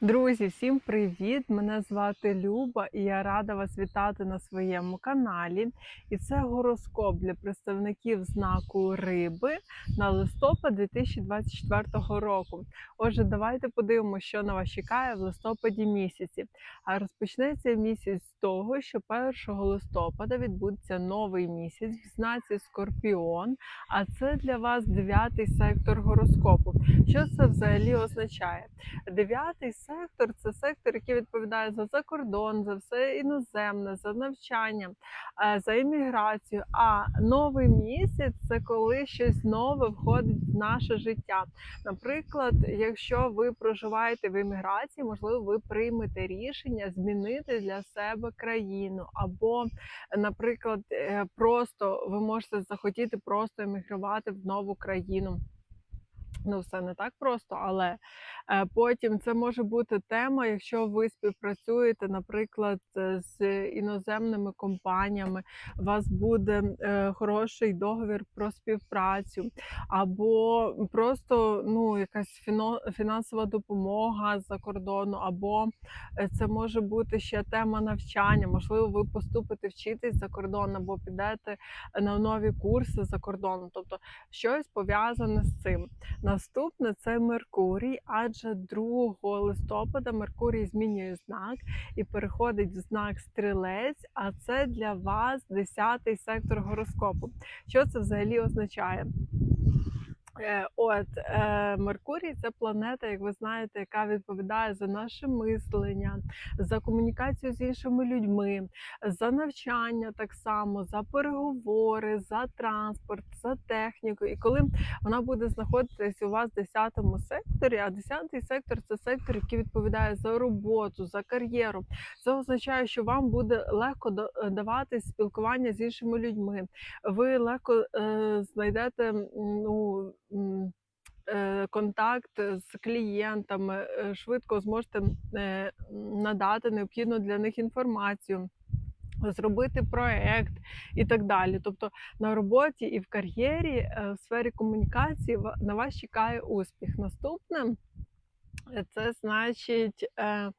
Друзі, всім привіт! Мене звати Люба і я рада вас вітати на своєму каналі. І це гороскоп для представників знаку риби на листопад 2024 року. Отже, давайте подивимося, що на вас чекає в листопаді місяці. А розпочнеться місяць з того, що 1 листопада відбудеться новий місяць в знаці Скорпіон, а це для вас дев'ятий сектор гороскопу. Що це взагалі означає? Дев'ятий сектор це сектор, який відповідає за закордон, за все іноземне, за навчання, е, за імміграцію. А новий місяць це коли щось нове входить в наше життя. Наприклад, якщо ви проживаєте в імміграції, можливо, ви приймете рішення змінити для себе країну, або, наприклад, е, просто ви можете захотіти просто емігрувати в нову країну. Ну, все не так просто, але е, потім це може бути тема, якщо ви співпрацюєте, наприклад, е, з іноземними компаніями, у вас буде е, хороший договір про співпрацю, або просто ну, якась фінансова допомога з-за кордону, або це може бути ще тема навчання. Можливо, ви поступите вчитись за кордон, або підете на нові курси за кордоном. Тобто щось пов'язане з цим. Наступне це Меркурій, адже 2 листопада Меркурій змінює знак і переходить в знак стрілець, а це для вас 10-й сектор гороскопу. Що це взагалі означає? Е, От е, Меркурій це планета, як ви знаєте, яка відповідає за наше мислення, за комунікацію з іншими людьми, за навчання так само, за переговори, за транспорт, за техніку. І коли вона буде знаходитись у вас в 10 секторі, а 10 сектор це сектор, який відповідає за роботу, за кар'єру. Це означає, що вам буде легко да- давати спілкування з іншими людьми. Ви легко е, знайдете ну. Е, Контакт з клієнтами, е, швидко зможете е, надати необхідну для них інформацію, зробити проект і так далі. Тобто на роботі і в кар'єрі, е, в сфері комунікації на вас чекає успіх. Наступне Е, Це значить е,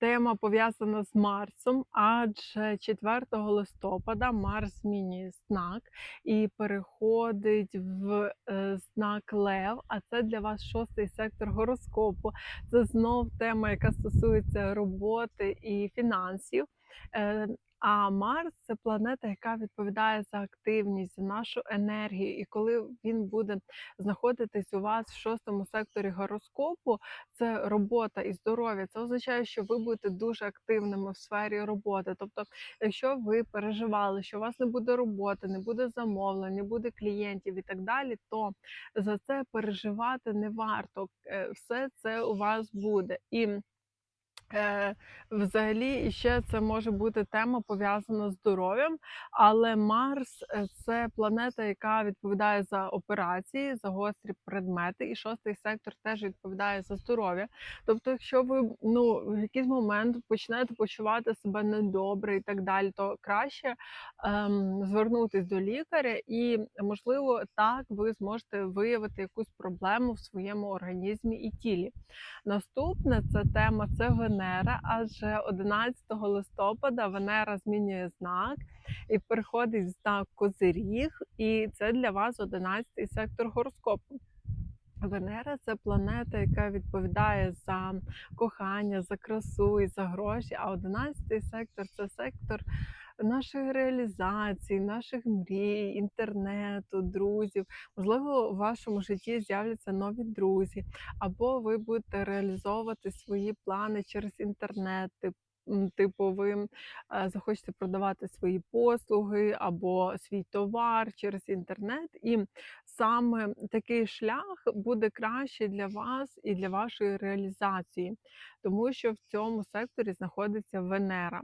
тема пов'язана з Марсом, адже 4 листопада Марс змінює знак і переходить в е, знак Лев. А це для вас шостий сектор гороскопу. Це знов тема, яка стосується роботи і фінансів. Е, А Марс це планета, яка відповідає за активність, за нашу енергію. І коли він буде знаходитись у вас в шостому секторі гороскопу, це робота і здоров'я. Це означає, що ви будете дуже активними в сфері роботи. Тобто, якщо ви переживали, що у вас не буде роботи, не буде замовлень, не буде клієнтів і так далі, то за це переживати не варто. Е, Все це у вас буде. І взагалі, ще це може бути тема пов'язана з здоров'ям, але Марс е, це планета, яка відповідає за операції, за гострі предмети, і шостий сектор теж відповідає за здоров'я. Тобто, якщо ви ну в якийсь момент почнете почувати себе недобре і так далі, то краще ем, звернутись до лікаря, і можливо так ви зможете виявити якусь проблему в своєму організмі і тілі. Наступне це тема це Венера, адже 11 листопада Венера змінює знак і переходить в знак Козиріг, і це для вас 11 сектор гороскопу. Венера це планета, яка відповідає за кохання, за красу і за гроші. А 11 сектор це сектор нашої реалізації, наших мрій, інтернету, друзів. Можливо, у вашому житті з'являться нові друзі, або ви будете реалізовувати свої плани через інтернет. Типу, ви е, захочете продавати свої послуги або свій товар через інтернет, і саме такий шлях буде краще для вас і для вашої реалізації, тому що в цьому секторі знаходиться Венера.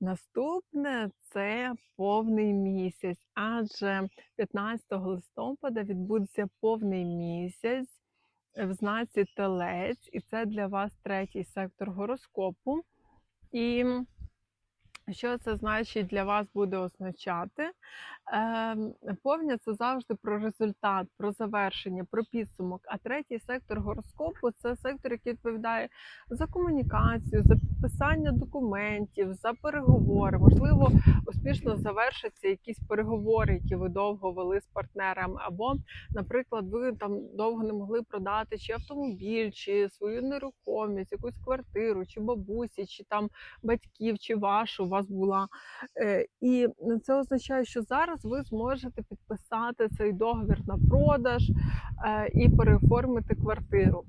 Наступне це повний місяць, адже 15 листопада відбудеться повний місяць в знаці Телець, і це для вас третій сектор гороскопу. І що це значить для вас буде означати? Ем, повня це завжди про результат, про завершення, про підсумок. А третій сектор гороскопу це сектор, який відповідає за комунікацію, за підписання документів, за переговори. Можливо, успішно завершаться якісь переговори, які ви довго вели з партнерами, або, наприклад, ви там довго не могли продати чи автомобіль, чи свою нерухомість, якусь квартиру, чи бабусі, чи там батьків, чи вашу вас була. Е, І це означає, що зараз ви зможете підписати цей договір на продаж е, і переоформити квартиру.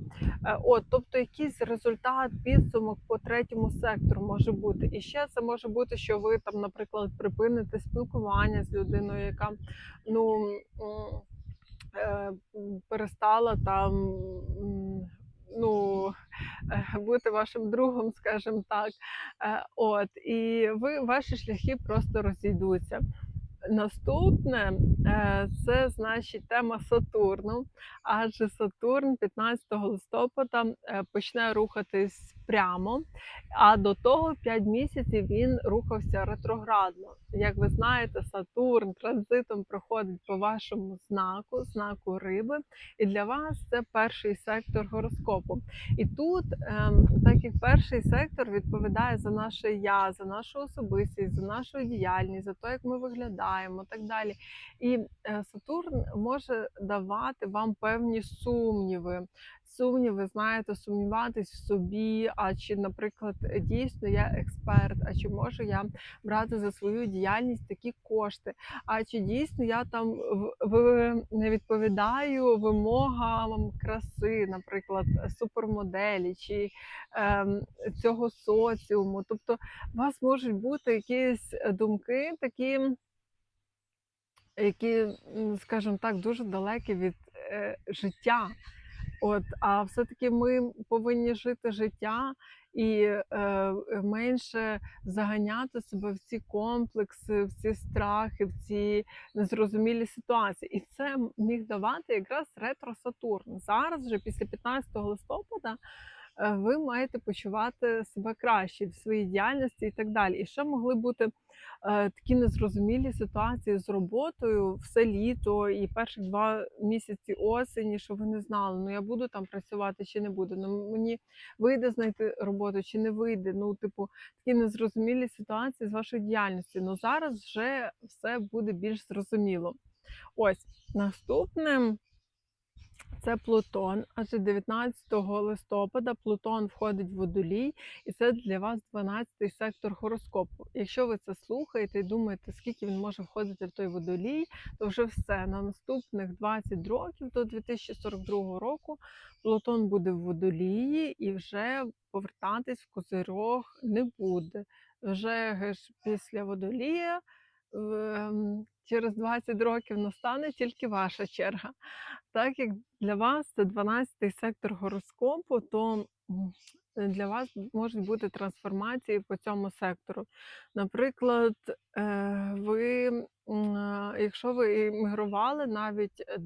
Е, От, тобто, якийсь результат, підсумок по третьому сектору може бути. І ще це може бути, що ви там, наприклад, припините спілкування з людиною, яка ну. перестала там ну, бути вашим другом, скажімо так. Е, От, і ви ваші шляхи просто розійдуться. Наступне е, це значить тема Сатурну, адже Сатурн 15 листопада е, почне рухатись прямо, а до того 5 місяців він рухався ретроградно. Як ви знаєте, Сатурн транзитом проходить по вашому знаку, знаку риби, і для вас це перший сектор гороскопу. І тут, ем, так як перший сектор відповідає за наше я, за нашу особистість, за нашу діяльність, за те, як ми виглядаємо, так далі. І е, Сатурн може давати вам певні сумніви. Сумніви, знаєте, сумніватись в собі, а чи, наприклад, дійсно я експерт, а чи можу я брати за свою діяльність такі кошти, а чи дійсно я там не відповідаю вимогам краси, наприклад, супермоделі чи ем, цього соціуму. Тобто у вас можуть бути якісь думки такі, які, скажімо так, дуже далекі від е, життя. От, а все-таки ми повинні жити життя і е, менше заганяти себе в ці комплекси, в ці страхи, в ці незрозумілі ситуації. І це міг давати якраз ретро Сатурн. Зараз, вже після 15 листопада, ви маєте почувати себе краще в своїй діяльності і так далі. І ще могли бути е, такі незрозумілі ситуації з роботою все літо і перші два місяці осені, що ви не знали, ну я буду там працювати чи не буду. Ну мені вийде знайти роботу чи не вийде. Ну, типу, такі незрозумілі ситуації з вашою діяльністю. Ну зараз вже все буде більш зрозуміло. Ось наступним це Плутон, адже 19 листопада Плутон входить в водолій, і це для вас 12-й сектор гороскопу. Якщо ви це слухаєте і думаєте, скільки він може входити в той водолій, то вже все на наступних 20 років до 2042 року Плутон буде в водолії і вже повертатись в козирог не буде. Вже після водолія через 20 років настане тільки ваша черга. Так як для вас це 12-й сектор гороскопу, то для вас можуть бути трансформації по цьому сектору. Наприклад, е, ви, е, якщо ви іммігрували навіть е,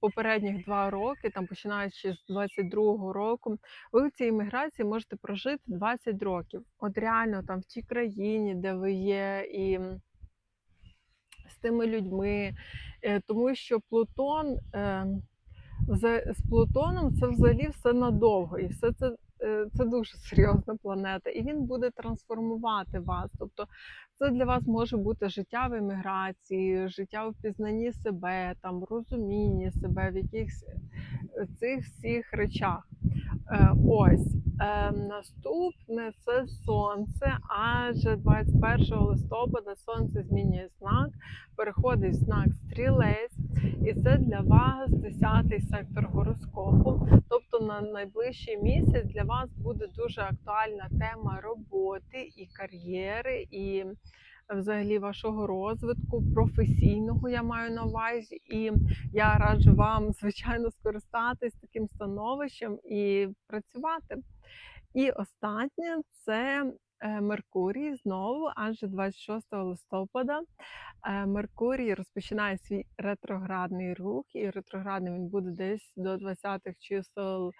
попередніх два роки, там починаючи з 22-го року, ви в цій імміграції можете прожити 20 років. От реально там в тій країні, де ви є, і з тими людьми, Е, тому що Плутон е, з, Плутоном це взагалі все надовго, і все це. е, Це дуже серйозна планета, і він буде трансформувати вас. Тобто, це для вас може бути життя в еміграції, життя в пізнанні себе, там розумінні себе в якихось е, цих всіх речах. Е, Ось е, наступне це сонце. Адже 21 листопада сонце змінює знак, переходить знак стрілець, і це для вас 10-й сектор гороскопу. Тобто на найближчий місяць для вас буде дуже актуальна тема роботи і кар'єри, і взагалі вашого розвитку, професійного я маю на увазі. І я раджу вам, звичайно, скористатись таким становищем і працювати. І останнє це е, Меркурій знову, адже 26 листопада е, Меркурій розпочинає свій ретроградний рух, і ретроградний він буде десь до 20-х чисел е,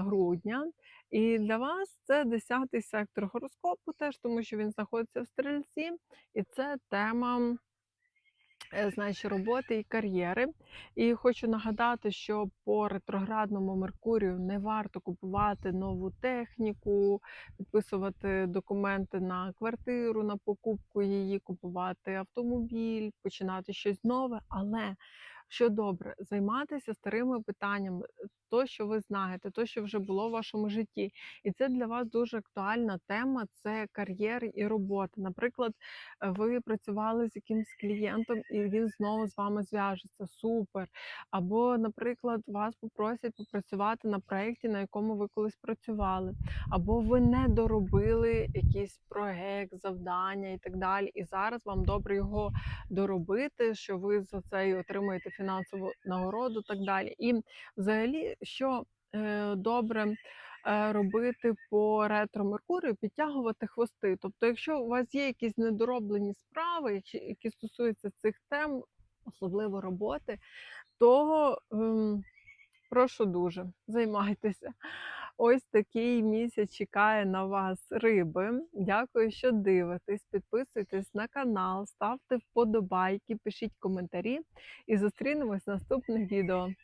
грудня. І для вас це 10-й сектор гороскопу, теж тому що він знаходиться в стрільці, і це тема е, значить, роботи і кар'єри. І хочу нагадати, що по ретроградному Меркурію не варто купувати нову техніку, підписувати документи на квартиру, на покупку її, купувати автомобіль, починати щось нове. Але що добре, займатися старими питаннями, то, що ви знаєте, то, що вже було в вашому житті. І це для вас дуже актуальна тема це кар'єра і робота. Наприклад, ви працювали з якимсь клієнтом, і він знову з вами зв'яжеться. Супер. Або, наприклад, вас попросять попрацювати на проєкті, на якому ви колись працювали, або ви не доробили якийсь проект, завдання і так далі. І зараз вам добре його доробити, що ви за це і отримуєте фінансову нагороду, так далі. І взагалі, що е, добре е, робити по ретро Меркурію, підтягувати хвости. Тобто, якщо у вас є якісь недороблені справи, які- стосуються цих тем, особливо роботи, то ем, прошу дуже, займайтеся. Ось такий місяць чекає на вас риби. Дякую, що дивитесь. Підписуйтесь на канал, ставте вподобайки, пишіть коментарі і зустрінемось в наступних відео.